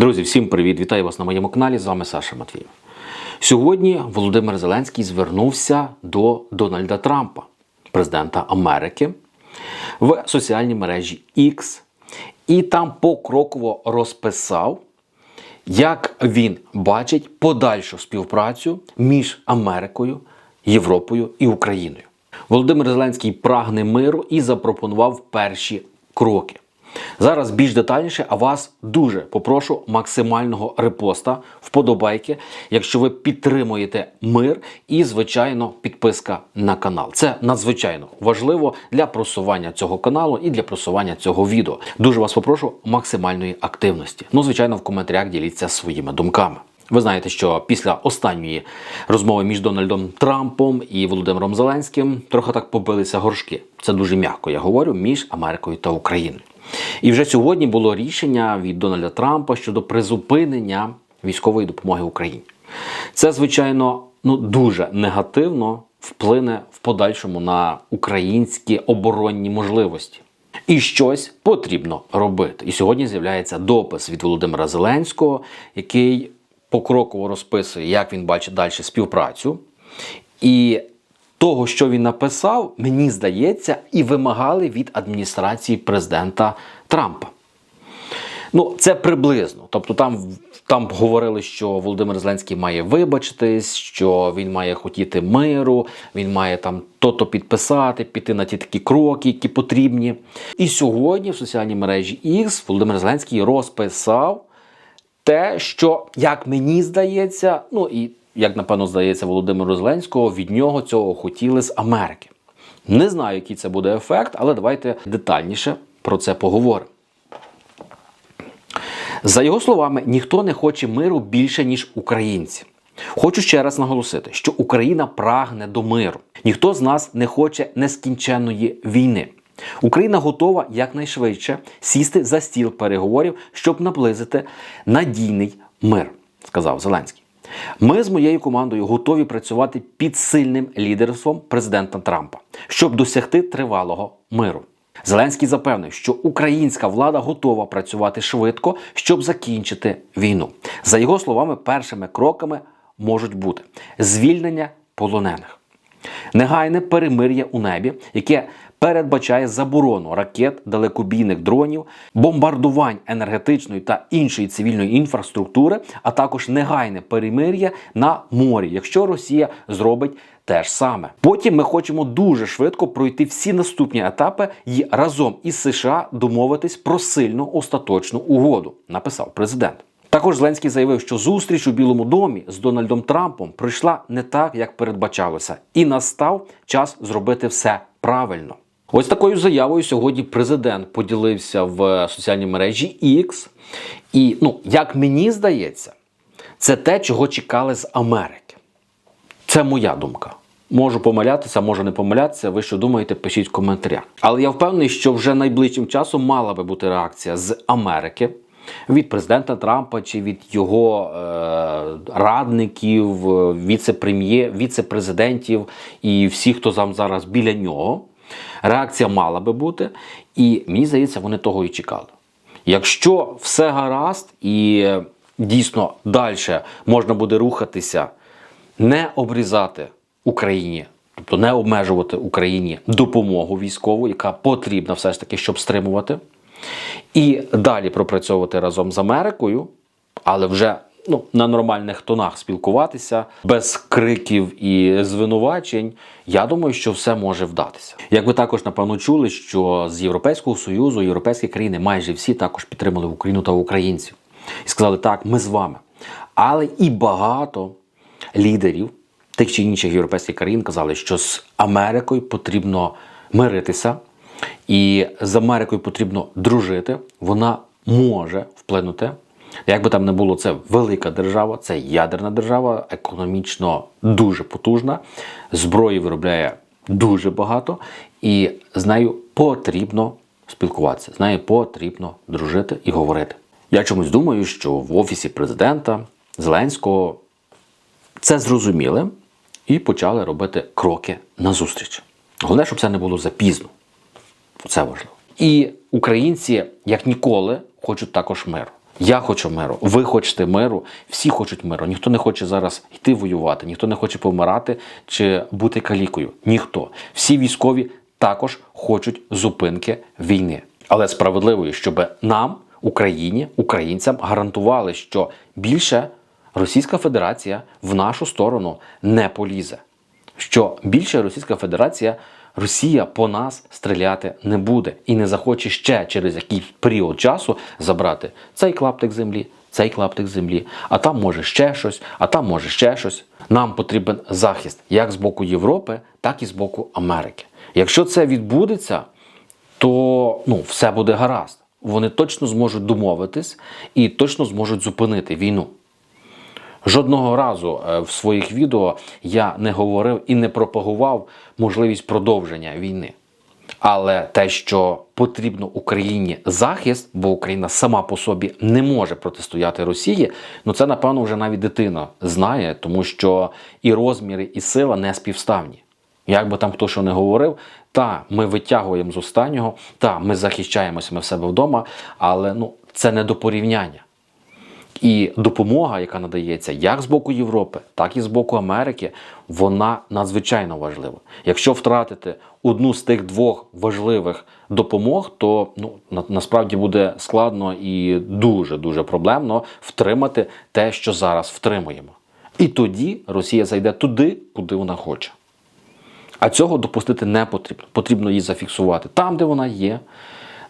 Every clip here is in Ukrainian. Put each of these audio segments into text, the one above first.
Друзі, всім привіт! Вітаю вас на моєму каналі. З вами Саша Матвіїв. Сьогодні Володимир Зеленський звернувся до Дональда Трампа, президента Америки, в соціальній мережі X і там покроково розписав, як він бачить подальшу співпрацю між Америкою, Європою і Україною. Володимир Зеленський прагне миру і запропонував перші кроки. Зараз більш детальніше, а вас дуже попрошу максимального репоста, вподобайки, якщо ви підтримуєте мир і, звичайно, підписка на канал. Це надзвичайно важливо для просування цього каналу і для просування цього відео. Дуже вас попрошу максимальної активності. Ну, звичайно, в коментарях діліться своїми думками. Ви знаєте, що після останньої розмови між Дональдом Трампом і Володимиром Зеленським трохи так побилися горшки. Це дуже м'яко, я говорю, між Америкою та Україною. І вже сьогодні було рішення від Дональда Трампа щодо призупинення військової допомоги Україні. Це, звичайно, ну дуже негативно вплине в подальшому на українські оборонні можливості. І щось потрібно робити. І сьогодні з'являється допис від Володимира Зеленського, який покроково розписує, як він бачить далі співпрацю. І того, що він написав, мені здається, і вимагали від адміністрації президента Трампа. Ну, це приблизно. Тобто там, там говорили, що Володимир Зеленський має вибачитись, що він має хотіти миру, він має там то-то підписати, піти на ті такі кроки, які потрібні. І сьогодні в соціальній мережі X Володимир Зеленський розписав те, що, як мені здається, ну і як напевно здається Володимиру Зеленського, від нього цього хотіли з Америки. Не знаю, який це буде ефект, але давайте детальніше про це поговоримо. За його словами, ніхто не хоче миру більше, ніж українці. Хочу ще раз наголосити, що Україна прагне до миру. Ніхто з нас не хоче нескінченної війни. Україна готова якнайшвидше сісти за стіл переговорів, щоб наблизити надійний мир, сказав Зеленський. Ми з моєю командою готові працювати під сильним лідерством президента Трампа, щоб досягти тривалого миру. Зеленський запевнив, що українська влада готова працювати швидко, щоб закінчити війну. За його словами, першими кроками можуть бути звільнення полонених, негайне перемир'я у небі, яке передбачає заборону ракет, далекобійних дронів, бомбардувань енергетичної та іншої цивільної інфраструктури, а також негайне перемир'я на морі, якщо Росія зробить те ж саме. Потім ми хочемо дуже швидко пройти всі наступні етапи і разом із США домовитись про сильну остаточну угоду, написав президент. Також Зеленський заявив, що зустріч у Білому домі з Дональдом Трампом пройшла не так, як передбачалося, і настав час зробити все правильно. Ось такою заявою сьогодні президент поділився в соціальній мережі X. І, ну, як мені здається, це те, чого чекали з Америки. Це моя думка. Можу помилятися, можу не помилятися. Ви що думаєте, пишіть в коментарях. Але я впевнений, що вже найближчим часом мала би бути реакція з Америки від президента Трампа чи від його е, радників, віце-прем'єр, віце-президентів і всіх, хто там зараз біля нього. Реакція мала би бути, і мені здається, вони того і чекали. Якщо все гаразд і дійсно далі можна буде рухатися, не обрізати Україні, тобто не обмежувати Україні допомогу військову, яка потрібна все ж таки, щоб стримувати, і далі пропрацьовувати разом з Америкою, але вже ну, на нормальних тонах спілкуватися, без криків і звинувачень, я думаю, що все може вдатися. Як ви також напевно чули, що з Європейського союзу європейські країни майже всі також підтримали Україну та українців і сказали, так, ми з вами. Але і багато лідерів тих чи інших європейських країн казали, що з Америкою потрібно миритися, і з Америкою потрібно дружити. Вона може вплинути. Як би там не було, це велика держава, це ядерна держава, економічно дуже потужна, зброї виробляє дуже багато, і з нею потрібно спілкуватися, з нею потрібно дружити і говорити. Я чомусь думаю, що в офісі президента Зеленського це зрозуміли і почали робити кроки назустріч. Головне, щоб це не було запізно. Це важливо. І українці, як ніколи, хочуть також миру. Я хочу миру, ви хочете миру, всі хочуть миру. Ніхто не хоче зараз йти воювати, ніхто не хоче помирати чи бути калікою. Ніхто. Всі військові також хочуть зупинки війни. Але справедливою, щоб нам, Україні, українцям гарантували, що більше Російська Федерація в нашу сторону не полізе. Що більше Російська Федерація, Росія по нас стріляти не буде і не захоче ще через якийсь період часу забрати цей клаптик землі, цей клаптик землі, а там може ще щось, а там може ще щось. Нам потрібен захист як з боку Європи, так і з боку Америки. Якщо це відбудеться, то ну, все буде гаразд. Вони точно зможуть домовитись і точно зможуть зупинити війну. Жодного разу е, в своїх відео я не говорив і не пропагував можливість продовження війни. Але те, що потрібно Україні захист, бо Україна сама по собі не може протистояти Росії, ну це напевно вже навіть дитина знає, тому що і розміри, і сила не співставні. Як би там хто що не говорив, та ми витягуємо з останнього, та ми захищаємося ми в себе вдома, але ну це не до порівняння. І допомога, яка надається як з боку Європи, так і з боку Америки, вона надзвичайно важлива. Якщо втратити одну з тих двох важливих допомог, то ну на, насправді буде складно і дуже дуже проблемно втримати те, що зараз втримуємо. І тоді Росія зайде туди, куди вона хоче. А цього допустити не потрібно. Потрібно її зафіксувати там, де вона є,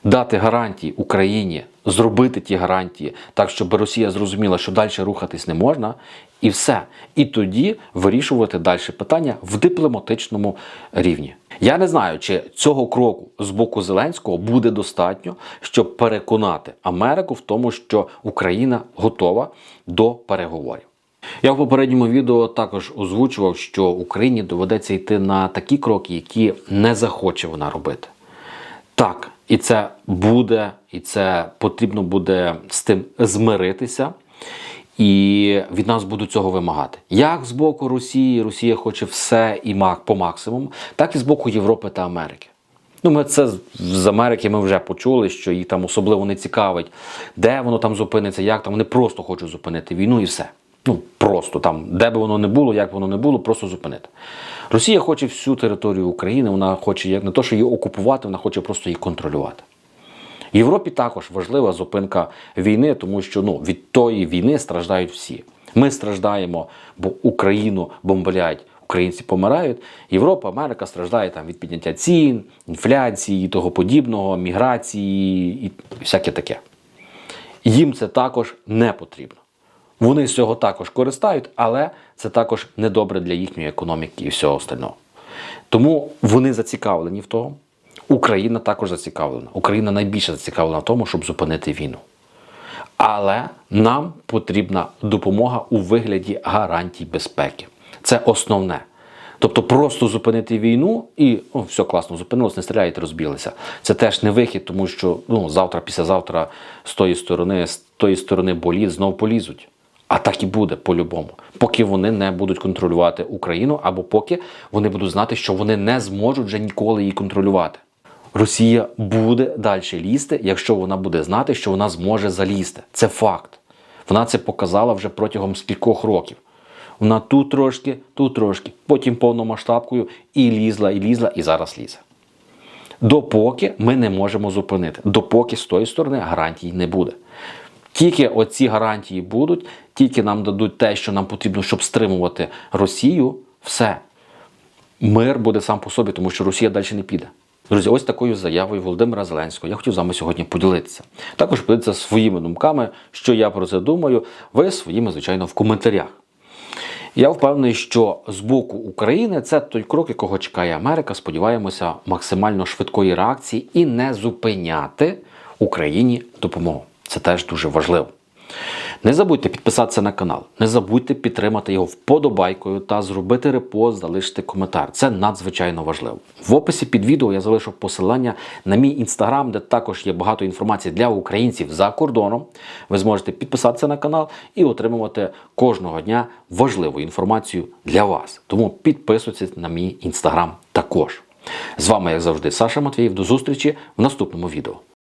дати гарантії Україні, зробити ті гарантії так, щоб Росія зрозуміла, що далі рухатись не можна, і все. І тоді вирішувати далі питання в дипломатичному рівні. Я не знаю, чи цього кроку з боку Зеленського буде достатньо, щоб переконати Америку в тому, що Україна готова до переговорів. Я в попередньому відео також озвучував, що Україні доведеться йти на такі кроки, які не захоче вона робити. Так, і це буде, і це потрібно буде з тим змиритися. І від нас будуть цього вимагати. Як з боку Росії, Росія хоче все і по максимуму, так і з боку Європи та Америки. Ну, ми це з Америки ми вже почули, що їх там особливо не цікавить, де воно там зупиниться, як там. Вони просто хочуть зупинити війну і все. Ну, просто там, де би воно не було, як воно не було, просто зупинити. Росія хоче всю територію України, вона хоче не то, що її окупувати, вона хоче просто її контролювати. Європі також важлива зупинка війни, тому що ну, від тої війни страждають всі. Ми страждаємо, бо Україну бомбляють, українці помирають. Європа, Америка страждає там від підняття цін, інфляції і того подібного, міграції і всяке таке. Їм це також не потрібно. Вони з цього також користають, але це також недобре для їхньої економіки і всього остального. Тому вони зацікавлені в тому. Україна також зацікавлена. Україна найбільше зацікавлена в тому, щоб зупинити війну. Але нам потрібна допомога у вигляді гарантій безпеки. Це основне. Тобто просто зупинити війну і о, все класно, зупинилось, не стріляють, розбілися. Це теж не вихід, тому що ну, завтра, післязавтра з тої сторони, з тої сторони боліт знов полізуть. А так і буде по-любому, поки вони не будуть контролювати Україну, або поки вони будуть знати, що вони не зможуть вже ніколи її контролювати. Росія буде далі лізти, якщо вона буде знати, що вона зможе залізти. Це факт. Вона це показала вже протягом скількох років. Вона тут трошки, тут трошки, потім повномасштабкою і лізла, і лізла, і зараз лізе. Допоки ми не можемо зупинити, допоки з тої сторони гарантій не буде. Тільки оці гарантії будуть, тільки нам дадуть те, що нам потрібно, щоб стримувати Росію, все. Мир буде сам по собі, тому що Росія далі не піде. Друзі, ось такою заявою Володимира Зеленського я хотів з вами сьогодні поділитися. Також поділитися своїми думками, що я про це думаю. Ви своїми, звичайно, в коментарях. Я впевнений, що з боку України це той крок, якого чекає Америка. Сподіваємося, максимально швидкої реакції і не зупиняти Україні допомогу. Це теж дуже важливо. Не забудьте підписатися на канал, не забудьте підтримати його вподобайкою та зробити репост, залишити коментар. Це надзвичайно важливо. В описі під відео я залишу посилання на мій інстаграм, де також є багато інформації для українців за кордоном. Ви зможете підписатися на канал і отримувати кожного дня важливу інформацію для вас. Тому підписуйтесь на мій інстаграм також. З вами, як завжди, Саша Матвіїв. До зустрічі в наступному відео.